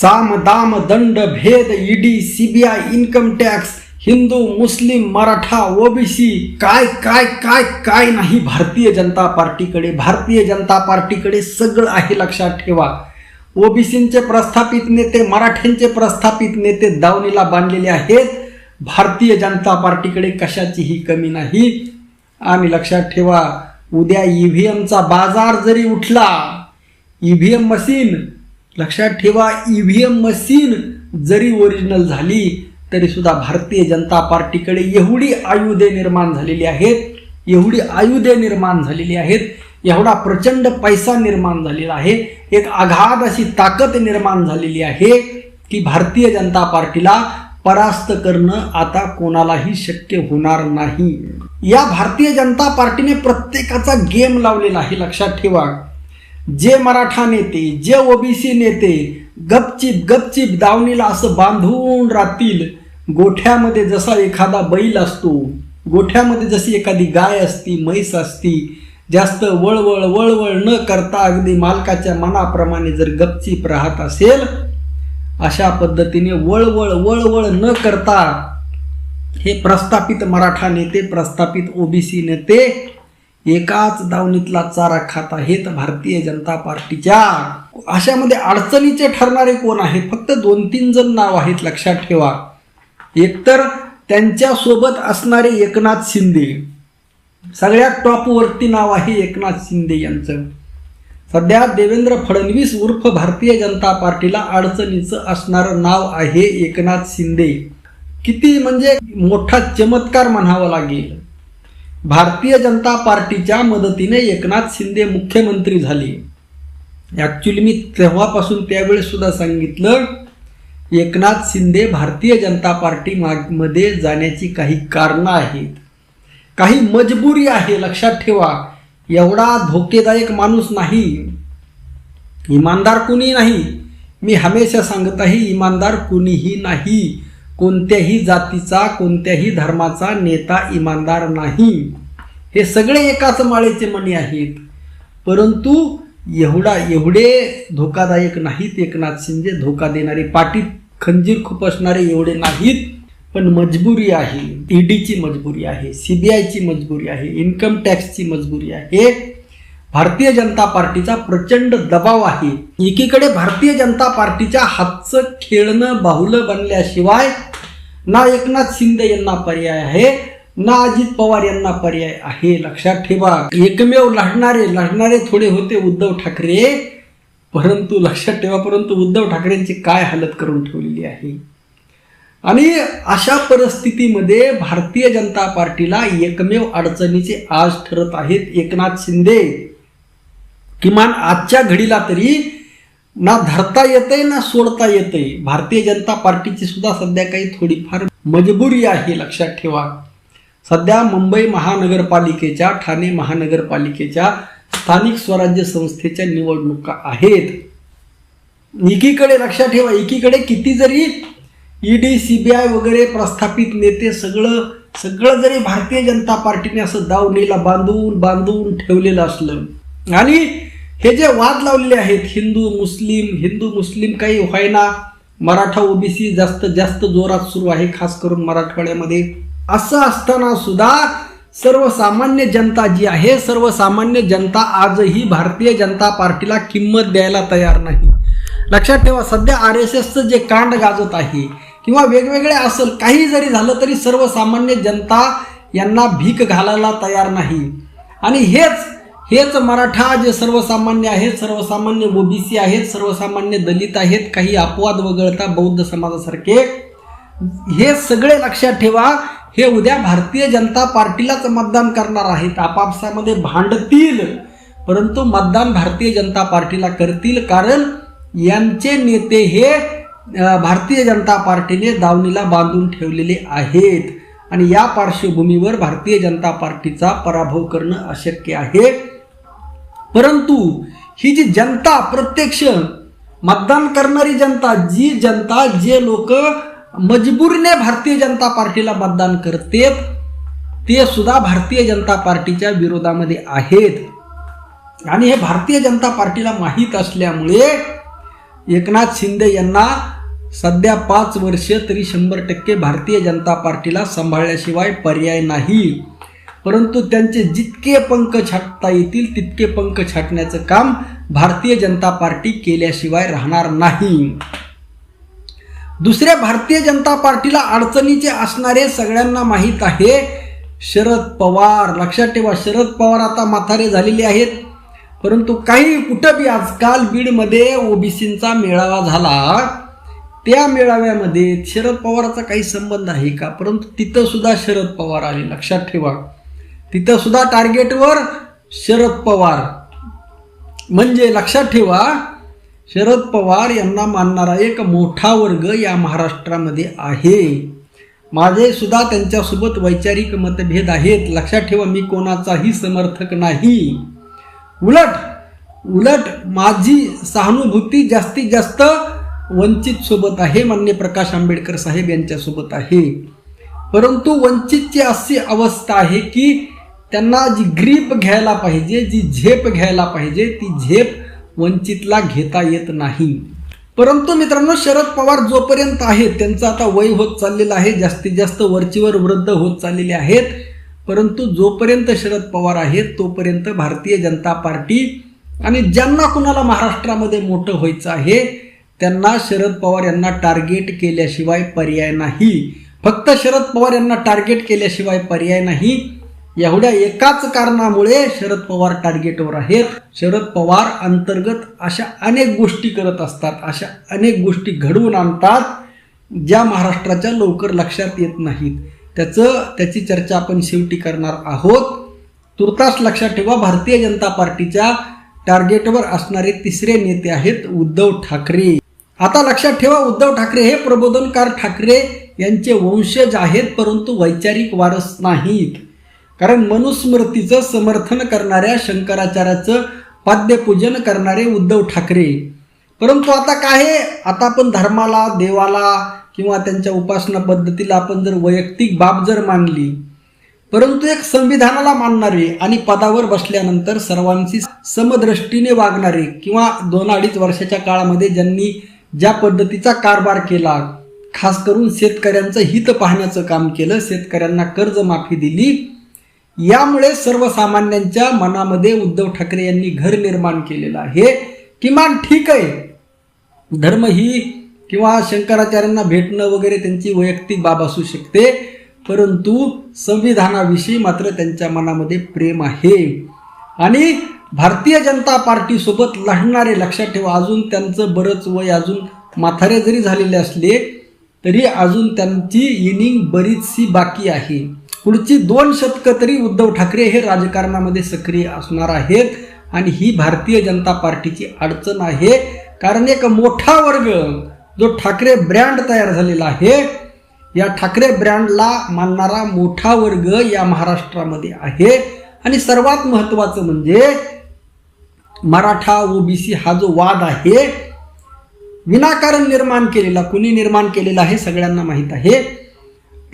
साम दाम दंड भेद ED CBI income tax Hindu Muslim Maratha OBC काय काय काय काय नाही भारतीय जनता पार्टीकडे भारतीय जनता पार्टीकडे सगळं आहे लक्षात ठेवा. ओबीसींचे प्रस्थापित नेते मराठ्यांचे प्रस्थापित नेते दावणीला बांधलेले आहेत. भारतीय जनता पार्टीकडे कशाचीही कमी नाही. आणि लक्षात ठेवा उद्या ईव्हीएमचा बाजार जरी उठला ईव्हीएम मशीन लक्षात ठेवा ई व्ही एम मशीन जरी ओरिजिनल झाली तरी सुद्धा भारतीय जनता पार्टीकडे एवढी आयुधे निर्माण झालेली आहेत एवढी आयुधे निर्माण झालेली आहेत एवढा प्रचंड पैसा निर्माण झालेला आहे एक आघात अशी ताकद निर्माण झालेली आहे की भारतीय जनता पार्टीला परास्त करणं आता कोणालाही शक्य होणार नाही. या भारतीय जनता पार्टीने प्रत्येकाचा गेम लावलेला आहे लक्षात ठेवा. जे मराठा नेते जे ओबीसी नेते गपचिप गपचिप दावणीला असं बांधून राहतील गोठ्यामध्ये जसा एखादा बैल असतो गोठ्यामध्ये जशी एखादी गाय असती म्हैस असती जास्त वळवळ वळवळ न करता अगदी मालकाच्या मनाप्रमाणे जर गपचीप राहत असेल अशा पद्धतीने वळवळ वळवळ न करता हे प्रस्थापित मराठा नेते प्रस्थापित ओबीसी नेते एकाच दावणीतला चारा खात आहेत भारतीय जनता पार्टीच्या. अशामध्ये अडचणीचे ठरणारे कोण आहेत फक्त दोन तीन जण नाव आहेत लक्षात ठेवा. एकतर त्यांच्यासोबत असणारे एकनाथ शिंदे. सगळ्यात टॉपवरती नाव आहे एकनाथ शिंदे यांचं. सध्या देवेंद्र फडणवीस उर्फ भारतीय जनता पार्टीला अडचणीचं असणारं नाव आहे एकनाथ शिंदे. किती म्हणजे मोठा चमत्कार म्हणावा लागेल. भारतीय जनता पार्टीच्या मदतीने एकनाथ शिंदे मुख्यमंत्री झाले. ॲक्च्युली मी तेव्हापासून त्यावेळेसुद्धा सांगितलं एकनाथ शिंदे भारतीय जनता पार्टी माग- मध्ये जाण्याची काही कारणं आहेत. काही मजबुरी आहे लक्षात ठेवा. एवढा धोकेदायक माणूस नाही. इमानदार कुणी नाही. मी हमेशा सांगत आहे इमानदार कुणीही नाही. कोणत्याही जातीचा कोणत्याही धर्माचा नेता इमानदार नाही. हे सगळे एकाच माळेचे मणी आहेत. परंतु एवढा एवढे धोकादायक नाहीत एकनाथ शिंदे. धोका देणारे पाठीत खंजीर खुपसणारे एवढे नाहीत पण मजबुरी आहे. ईडीची मजबुरी आहे सीबीआयची मजबुरी आहे इन्कम टॅक्सची मजबुरी आहे. भारतीय जनता पार्टीचा प्रचंड दबाव आहे. एकीकडे भारतीय जनता पार्टीच्या हातचं खेळणं बाहुलं बनल्याशिवाय ना एकनाथ शिंदे यांना पर्याय आहे ना अजित पवार यांना पर्याय आहे. लक्षात ठेवा एकमेव लढणारे लढणारे थोडे होते उद्धव ठाकरे. परंतु लक्षात ठेवा परंतु उद्धव ठाकरेंची काय हालत करून ठेवलेली आहे? आणि अशा परिस्थितीमध्ये भारतीय जनता पार्टीला एकमेव अडचणीचे आज ठरत आहेत एकनाथ शिंदे. किमान आजच्या घडीला तरी ना धरता येते ना सोडता येतंय. भारतीय जनता पार्टीची सुद्धा सध्या काही थोडीफार मजबुरी आहे लक्षात ठेवा. सध्या मुंबई महानगरपालिकेच्या ठाणे महानगरपालिकेच्या स्थानिक स्वराज्य संस्थेच्या निवडणुका आहेत. एकीकडे लक्षात ठेवा एकीकडे किती जरी ईडी सीबीआय वगैरे प्रस्थापित नेते सगळं सगळं जरी भारतीय जनता पार्टीने असं दावणीला बांधून बांधून ठेवलेलं असलं आणि हे जे वाद लावलेले आहेत हिंदू मुस्लिम हिंदू मुस्लिम काही व्हायना मराठा ओबीसी जास्त जास्त जोरात सुरू आहे खास करून मराठवाड्यामध्ये. असं असताना सुद्धा सर्वसामान्य जनता जी आहे सर्वसामान्य जनता आजही भारतीय जनता पार्टीला किंमत द्यायला तयार नाही. लक्षात ठेवा सध्या आर एस एसचं जे कांड गाजत आहे किंवा वेगवेगळे असेल काही जरी झालं तरी सर्वसामान्य जनता यांना भीक घालायला तयार नाही. आणि हेच हेच मराठा जे सर्वसामान्य आहेत सर्वसामान्य ओबीसी आहेत सर्वसामान्य दलित आहेत काही अपवाद वगळता बौद्ध समाजासारखे हे सगळे लक्षात ठेवा हे उद्या भारतीय जनता पार्टीलाच मतदान करणार आहेत. आपापसामध्ये भांडतील परंतु मतदान भारतीय जनता पार्टीला करतील कारण यांचे नेते हे भारतीय जनता पार्टीने दावणीला बांधून ठेवलेले आहेत. आणि या पार्श्वभूमीवर भारतीय जनता पार्टीचा पराभव करणं अशक्य आहे. परंतु ही जी जनता प्रत्यक्ष मतदान करणारी जनता जी जनता जे लोक मजबूरीने भारतीय जनता पार्टीला मतदान करते ते सुद्धा भारतीय जनता पार्टीच्या विरोधामध्ये आहेत. आणि हे भारतीय जनता पार्टीला माहीत असल्यामुळे एकनाथ शिंदे यांना सध्या पाच वर्ष तरी शंभर टक्के भारतीय जनता पार्टीला सांभाळल्याशिवाय पर्याय नाही. परंतु त्यांचे जितके पंख छाटता येतील तितके पंख छाटण्याचं काम भारतीय जनता पार्टी केल्याशिवाय राहणार नाही. दुसऱ्या भारतीय जनता पार्टीला अडचणीचे असणारे सगळ्यांना माहीत आहे शरद पवार. लक्षात ठेवा शरद पवार आता म्हातारे झालेले आहेत. परंतु काही कुठं बी आजकाल बीडमध्ये ओबीसींचा मेळावा झाला. त्या मेळाव्यामध्ये शरद पवाराचा काही संबंध आहे का? परंतु तिथं सुद्धा शरद पवार आले. लक्षात ठेवा. तिथं सुद्धा टार्गेटवर शरद पवार. म्हणजे लक्षात ठेवा शरद पवार यांना मानणारा एक मोठा वर्ग या महाराष्ट्रामध्ये आहे. माझे सुद्धा त्यांच्यासोबत वैचारिक मतभेद आहेत. लक्षात ठेवा मी कोणाचाही समर्थक नाही. उलट उलट माझी सहानुभूती जास्तीत जास्त वंचित सोबत आहे मान्य प्रकाश आंबेडकर साहेब यांच्यासोबत आहे. परंतु वंचितची अशी अवस्था आहे की त्यांना जी ग्रीप घ्यायला पाहिजे जी झेप घ्यायला पाहिजे ती झेप वंचितला घेता येत नाही. परंतु मित्रांनो शरद पवार जोपर्यंत आहेत त्यांचं आता वय होत चाललेलं आहे जास्तीत जास्त वरचीवर वृद्ध होत चाललेले आहेत. परंतु जोपर्यंत शरद पवार आहेत तोपर्यंत भारतीय जनता पार्टी आणि ज्यांना कुणाला महाराष्ट्रामध्ये मोठं व्हायचं आहे त्यांना शरद पवार यांना टार्गेट केल्याशिवाय पर्याय नाही. फक्त शरद पवार यांना टार्गेट केल्याशिवाय पर्याय नाही एवढ्या एकाच कारणामुळे शरद पवार टार्गेटवर आहेत. शरद पवार अंतर्गत अशा अनेक गोष्टी करत असतात अशा अनेक गोष्टी घडवून आणतात ज्या महाराष्ट्राच्या लवकर लक्षात येत नाहीत. त्याचं त्याची चर्चा आपण शेवटी करणार आहोत. तुर्तास लक्षात ठेवा भारतीय जनता पार्टीच्या टार्गेटवर असणारे तिसरे नेते आहेत उद्धव ठाकरे. आता लक्षात ठेवा उद्धव ठाकरे हे प्रबोधनकार ठाकरे यांचे वंशज आहेत परंतु वैचारिक वारस नाहीत. कारण मनुस्मृतीचं समर्थन करणाऱ्या शंकराचार्याचं पाद्यपूजन करणारे उद्धव ठाकरे परंतु आता काय आहे? आता आपण धर्माला देवाला किंवा त्यांच्या उपासना पद्धतीला आपण जर वैयक्तिक बाब जर मानली परंतु एक संविधानाला मानणारे आणि पदावर बसल्यानंतर सर्वांशी समदृष्टीने वागणारे किंवा दोन अडीच वर्षाच्या काळामध्ये ज्यांनी ज्या पद्धतीचा कारभार केला खास करून शेतकऱ्यांचं हित पाहण्याचं काम केलं शेतकऱ्यांना कर्जमाफी दिली यामुळे सर्वसामान्यांच्या मनामध्ये उद्धव ठाकरे यांनी घर निर्माण केलेलं आहे. किमान ठीक आहे. धर्म ही किंवा शंकराचार्यांना भेटणं वगैरे त्यांची वैयक्तिक बाब असू शकते परंतु संविधानाविषयी मात्र त्यांच्या मनामध्ये प्रेम आहे. आणि भारतीय जनता पार्टीसोबत लढणारे लक्षात ठेवा अजून त्यांचं बरंच वय अजून माथारे जरी झालेले असले तरी अजून त्यांची इनिंग बरीचशी बाकी आहे. पुढची दोन शतकं तरी उद्धव ठाकरे हे राजकारणामध्ये सक्रिय असणार आहेत. आणि ही भारतीय जनता पार्टीची अडचण आहे. कारण एक मोठा वर्ग जो ठाकरे ब्रँड तयार झालेला आहे या ठाकरे ब्रँडला मानणारा मोठा वर्ग या महाराष्ट्रामध्ये आहे. आणि सर्वात महत्त्वाचं म्हणजे मराठा ओबीसी हा जो वाद आहे विनाकारण निर्माण केलेला कुणी निर्माण केलेला आहे सगळ्यांना माहीत आहे.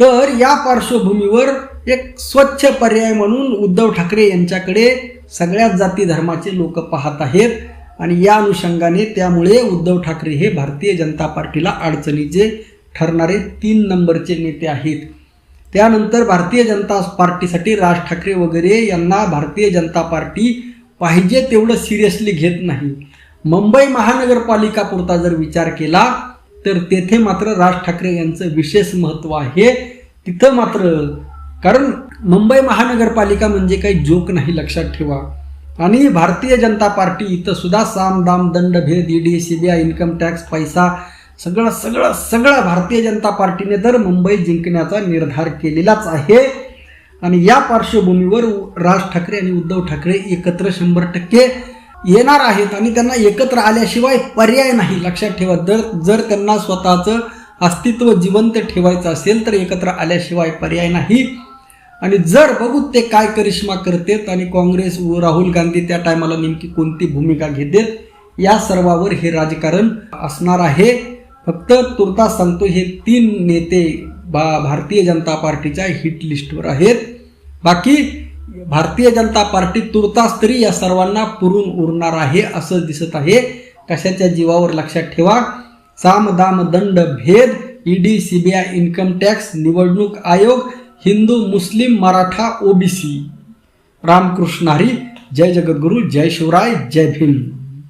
तर या पार्श्वभूमीवर एक स्वच्छ पर्याय म्हणून उद्धव ठाकरे यांच्याकडे सगळ्याच जाती धर्माचे लोक पाहत आहेत. आणि या अनुषंगाने त्यामुळे उद्धव ठाकरे हे भारतीय जनता पार्टीला अडचणीचे ठरणारे तीन नंबरचे नेते आहेत. त्यानंतर भारतीय जनता पार्टीसाठी राज ठाकरे वगैरे यांना भारतीय जनता पार्टी पाहिजे तेवढं सिरियसली घेत नाही. मुंबई महानगरपालिका पुरता जर विचार केला तर तेथे मात्र राज ठाकरे यांचं विशेष महत्त्व आहे. तिथं मात्र कारण मुंबई महानगरपालिका म्हणजे काही जोक नाही लक्षात ठेवा. आणि भारतीय जनता पार्टी इथं सुद्धा साम दाम दंड भेद ईडी सीबीआय इन्कम टॅक्स पैसा सगळं सगळं सगळं भारतीय जनता पार्टीने तर मुंबई जिंकण्याचा निर्धार केलेलाच आहे. आणि या पार्श्वभूमीवर राज ठाकरे आणि उद्धव ठाकरे एकत्र शंभर टक्के येणार आहेत आणि त्यांना एकत्र आल्याशिवाय पर्याय नाही. लक्षात ठेवा जर जर त्यांना स्वतःचं अस्तित्व जिवंत ठेवायचं असेल तर एकत्र आल्याशिवाय पर्याय नाही. आणि जर बघू ते काय करिश्मा करतेत आणि काँग्रेस व राहुल गांधी त्या टायमाला नेमकी कोणती भूमिका घेतात या सर्वावर हे राजकारण असणार आहे. फक्त तुर्तास सांगतो हे तीन नेते भा भारतीय जनता पार्टीच्या हिट लिस्टवर आहेत. बाकी भारतीय जनता पार्टी तुर्तास तरी या सर्वांना पुरून उरणार आहे असं दिसत आहे. कशाच्या जीवावर लक्षात ठेवा. साम दाम दंड भेद ईडी सीबीआय इन्कम टॅक्स निवडणूक आयोग हिंदू मुस्लिम मराठा ओबीसी. रामकृष्ण हरी जय जगद्गुरू जय शिवराय जय भीम.